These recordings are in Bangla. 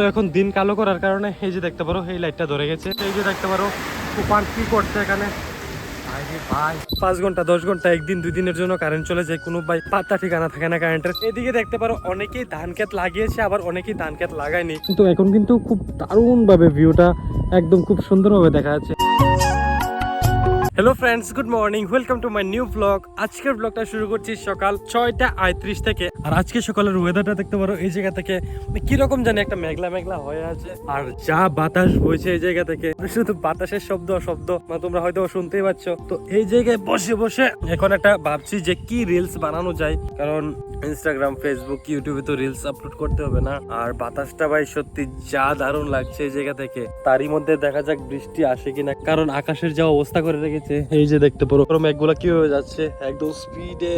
তো এখন দিন কালো করার কারণে এই যে দেখতে পারো, এই লাইটটা ধরে গেছে। এই যে দেখতে পারো কুপার কি করছে এখানে? পাঁচ ঘণ্টা, দশ ঘণ্টা, একদিন, দুই দিনের জন্য কারেন্ট চলে যায়, কোনো ভাই পাত্তা ঠিকানা থাকে না কারেন্টের এদিকে দেখতে পারো, অনেকেই ধান ক্ষেত লাগিয়েছে, আবার অনেকেই ধান ক্ষেত লাগায়নি। কিন্তু এখন কিন্তু খুব দারুণ ভাবে ভিউটা একদম খুব সুন্দরভাবে দেখা যাচ্ছে। Hello friends good morning welcome to my new blog আজকের ব্লগটা শুরু করছি সকাল ছয়টা আয়ত্রিশ থেকে। আর আজকে সকালের ওয়েদারটা দেখতে পারো, এই জায়গা থেকে কীরকম জানি একটা মেঘলা মেঘলা হয়ে আছে। আর যা বাতাস বইছে এই জায়গা থেকে শুধু বাতাসের শব্দ শব্দ মানে তোমরা হয়তো শুনতেই পাচ্ছ। তো এই জায়গায় বসে বসে এখন একটা ভাবছি যে কি রিলস বানানো যায়। কারণ ইনস্টাগ্রাম ফেসবুক ইউটিউবে তো রিলস আপলোড করতে হবে না। আর বাতাসটা ভাই সত্যি যা দারুণ লাগছে এই জায়গা থেকে। তারই মধ্যে দেখা যাক বৃষ্টি আসে কিনা। কারণ আকাশের যা অবস্থা করে রেখেছে এই যে দেখতে পারো কি হয়ে যাচ্ছে? একদম স্পিডে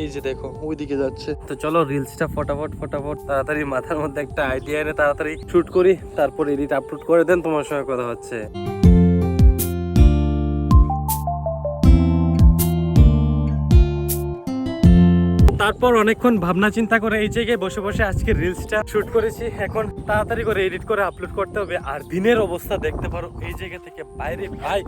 এই যে দেখো, ওইদিকে যাচ্ছে। তো চলো রিলসটা ফটাফট ফটাফট, তাড়াতাড়ি মাথার মধ্যে একটা আইডিয়া এনে তাড়াতাড়ি শুট করি, তারপর এডিট আপলোড করে দেন, তোমার সঙ্গে কথা হচ্ছে। তারপর অনেকক্ষণ ভাবনা চিন্তা করে এই জায়গায় বসে বসে আজকে রিলসটা শুট করেছি। এখন তাড়াতাড়ি করে এডিট করে আপলোড করতে হবে। আর দিনের অবস্থা দেখতে পারো, এই জায়গা থেকে বাইরে। ভাই,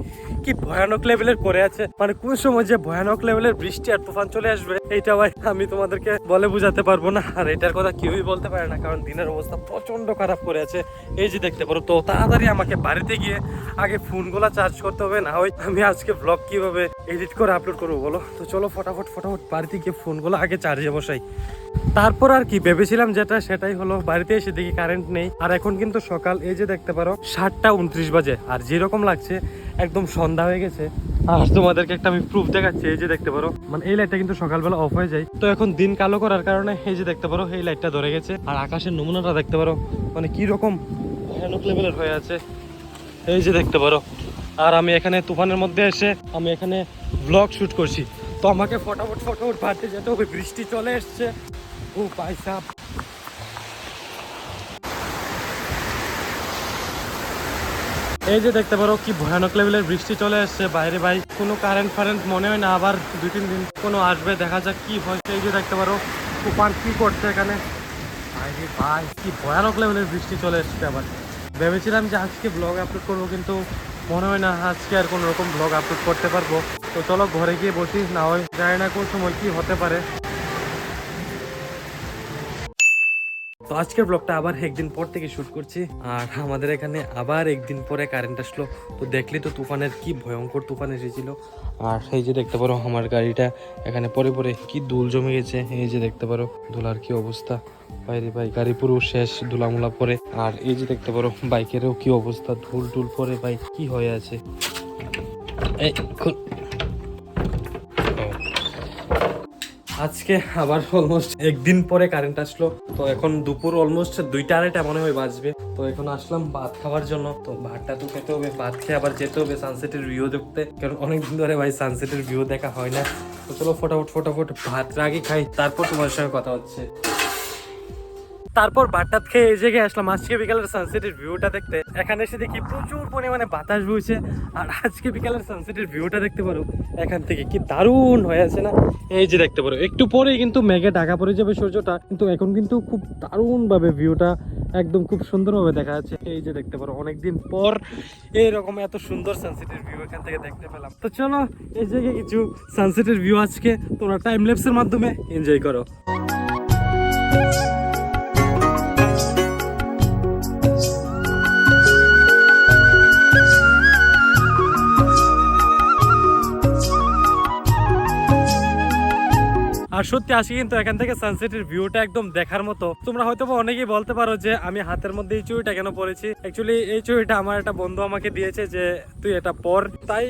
কি ভয়ানক লেভেলের করে আছে। মানে কোন সময় যে ভয়ানক লেভেলের বৃষ্টি আর তুফান চলে আসবে, এইটা ভাই আমি তোমাদেরকে বলে বুঝাতে পারব না। আর এটার কথা কেউই বলতে পারে না, কারণ দিনের অবস্থা প্রচণ্ড খারাপ করে আছে। এই যে দেখতে পারো, তো তাড়াতাড়ি আমাকে বাড়িতে গিয়ে আগে ফোনগুলা চার্জ করতে হবে, না হয় আমি আজকে ব্লগ কীভাবে এডিট করে আপলোড করব, বলো? তো চলো ফটাফট ফটাফট বাড়িতে গিয়ে ফোনগুলো আগে চার্জে বসাই। তারপর আর কি, ভেবেছিলাম যেটা, সেটাই হলো, বাড়িতে এসে দেখি কারেন্ট নেই। আর এখন কিন্তু সকাল, এই যে দেখতে পারো, সাতটা উনত্রিশ বাজে। আর যেরকম লাগছে, একদম সন্ধ্যা হয়ে গেছে। আর তোমাদেরকে একটা আমি প্রুফ দেখাচ্ছি, এই যে দেখতে পারো। মানে এই লাইটটা কিন্তু সকালবেলা অফ হয়ে যায়। তো এখন দিন কালো করার কারণে, এই যে দেখতে পারো, এই লাইটটা ধরে গেছে। আর আকাশের নমুনাটা দেখতে পারো মানে কি রকম ভয়ানক লেভেলের হয়ে আছে। এই যে দেখতে পারো। আর আমি এখানে তুফানের মধ্যে এসে আমি এখানে ব্লগ শুট করছি। তো আমাকে ফটাফট ফটাফট বাড়তে যেতে হবে, বৃষ্টি চলে এসছে। ও পয়সা এই যে দেখতে পারো কি ভয়ানক লেভেলের বৃষ্টি চলে এসছে। বাইরে ভাই কোনো কারেন্ট ফারেন্ট মনে হয় না, আবার দু তিন দিন কোনো আসবে, দেখা যাক কি হয়। এই যে দেখতে পারো, তুফান কি করছে এখানে। ভাই, কি ভয়ানক লেভেলের বৃষ্টি চলে এসছে আবার। ভেবেছিলাম যে আজকে ব্লগ আপলোড করব, কিন্তু মনে হয় না আজকে আর কোনো রকম ব্লগ আপলোড করতে পারব। তো চলো ঘরে গিয়ে বসি, না হয় জানি না কোন সময় কি হতে পারে। তো আজকের ব্লগটা আবার একদিন পর থেকে শুট করছি। আর আমাদের এখানে আবার একদিন পরে কারেন্ট আসলো। তো দেখলি তো তুফানের কি ভয়ঙ্কর তুফান এসেছিল। আর এই যে দেখতে পারো আমার গাড়িটা, এখানে পরে পরে কি দুল জমে গেছে। এই যে দেখতে পারো, ধুলার কি অবস্থা। বাইরে ভাই, গাড়ি পুরো শেষ, ধুলামুলা পরে। আর এই যে দেখতে পারো, বাইকেরও কি অবস্থা, ধুল টুল পরে ভাই, কি হয়ে আছে। আজকে আবার অলমোস্ট একদিন পরে কারেন্ট আসলো। তো এখন দুপুর অলমোস্ট দুইটা আড়াইটা মনে হয় বাজবে। তো এখন আসলাম ভাত খাওয়ার জন্য। তো ভাতটা তো খেতে হবে, ভাত খেয়ে আবার যেতে হবে সানসেটের ভিউ দেখতে। কারণ অনেকদিন ধরে ভাই সানসেটের ভিউ দেখা হয় না। তো চলো ফটাফট ফটাফট ভাতটা আগে খাই, তারপর তোমার সঙ্গে কথা হচ্ছে। তারপর ভাতটাত খেয়ে এই জায়গায় আসলাম। আজকে বিকালের সানসেটের ভিউটা দেখতে। এখানে এসে দেখি প্রচুর পরিমাণে বাতাস বইছে। আর আজকে বিকালের সানসেটের ভিউটা দেখতে পারো। এখান থেকে কি দারুণ হয়ে আছে না? এই যে দেখতে পারো, একটু পরেই কিন্তু মেঘে ঢাকা পড়ে যাবে সূর্যটা। কিন্তু এখন কিন্তু খুব দারুণ ভাবে ভিউটা একদম খুব সুন্দরভাবে দেখা যাচ্ছে। এই যে দেখতে পারো, অনেকদিন পর এইরকম এত সুন্দর সানসেটের ভিউ এখান থেকে দেখতে পেলাম। তো চলো, এই জায়গায় কিছু সানসেটের ভিউ আজকে। তোমরা টাইম ল্যাপসের মাধ্যমে এনজয় করো। আর সত্যি আসি কিন্তু এখান থেকে সানসেটের ভিউটা একদম দেখার মতো। তোমরা হয়তো অনেকেই বলতে পারো যে, আমি হাতের মধ্যে এই চুড়িটা কেন পরেছি? অ্যাকচুয়ালি এই চুড়িটা আমার একটা বন্ধু আমাকে দিয়েছে যে, তুই এটা পর। তাই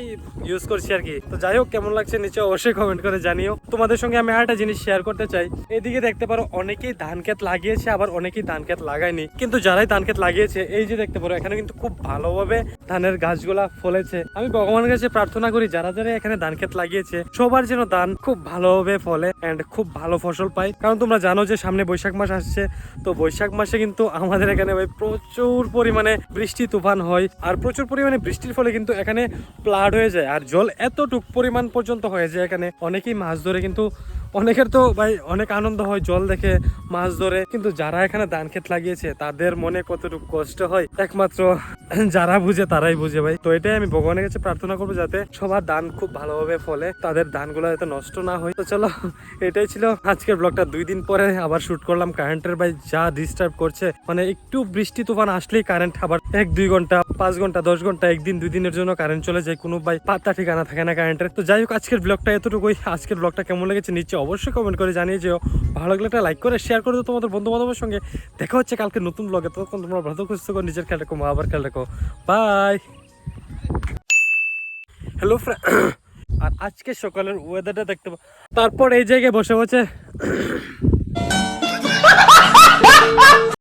ইউজ করছি আর কি। তো যাই হোক, কেমন লাগছে নিচে অবশ্যই কমেন্ট করে জানিও। তোমাদের সঙ্গে আমি আরেকটা জিনিস শেয়ার করতে চাই। এদিকে দেখতে পারো, অনেকেই ধান ক্ষেত লাগিয়েছে, আবার অনেকেই ধান ক্ষেত লাগায়নি। কিন্তু যারাই ধান ক্ষেত লাগিয়েছে, এই যে দেখতে পারো, এখানে কিন্তু খুব ভালোভাবে ধানের গাছগুলা ফলেছে। আমি ভগবানের কাছে প্রার্থনা করি, যারা যারা এখানে ধান ক্ষেত লাগিয়েছে, সবার যেন ধান খুব ভালোভাবে ফলে। কারেন্টে খুব ভালো ফসল পাই। কারণ তোমরা জানো যে সামনে বৈশাখ মাস আসছে, তো বৈশাখ মাসে কিন্তু আমাদের এখানে ভাই প্রচুর পরিমাণে বৃষ্টি তুফান হয় আর প্রচুর পরিমাণে বৃষ্টির ফলে কিন্তু এখানে প্লাড হয়ে যায় আর জল এতটুক পরিমাণ পর্যন্ত হয়ে যায় এখানে। অনেকেই মাছ ধরে কিন্তু অনেকের তো ভাই অনেক আনন্দ হয় জল দেখে মাছ ধরে। কিন্তু যারা এখানে ধান ক্ষেত লাগিয়েছে, তাদের মনে কতটুকু কষ্ট হয়? একমাত্র যারা বুঝে তারাই বুঝে ভাই। তো এটাই আমি ভগবানের কাছে প্রার্থনা করব যাতে সবার ধান খুব ভালোভাবে ফলে, তাদের ধানগুলো যাতে নষ্ট না হয়। তো চলো, এটাই ছিল আজকের ব্লগটা দুই দিন পরে আবার শুট করলাম কারেন্টের ভাই, যা ডিস্টার্ব করছে মানে একটু বৃষ্টি তুফান আসলেই কারেন্ট আবার এক, দুই ঘণ্টা, পাঁচ ঘণ্টা, দশ ঘণ্টা, একদিন, দুই দিনের জন্য কারেন্ট চলে যায়। কোনো ভাই পাত্তা ঠিকানা থাকে না কারেন্টের তো যাই হোক, আজকের ব্লগটা এতটুকুই। আজকের ব্লগটা কেমন লেগেছে নিচে অবশ্যই কমেন্ট করে জানিয়ে যেও। ভালো লাগলে একটা লাইক করে শেয়ার করে তোমাদের বন্ধু বান্ধবের সঙ্গে। দেখা হচ্ছে কালকে নতুন ব্লগে ততক্ষণ তোমরা ভালো খুঁজতে নিজের খেয়াল রাখো আবার খেয়াল বাই হ্যালো আর আজকে সকালের ওয়েদারটা দেখতে তারপর এই জায়গায় বসে বসে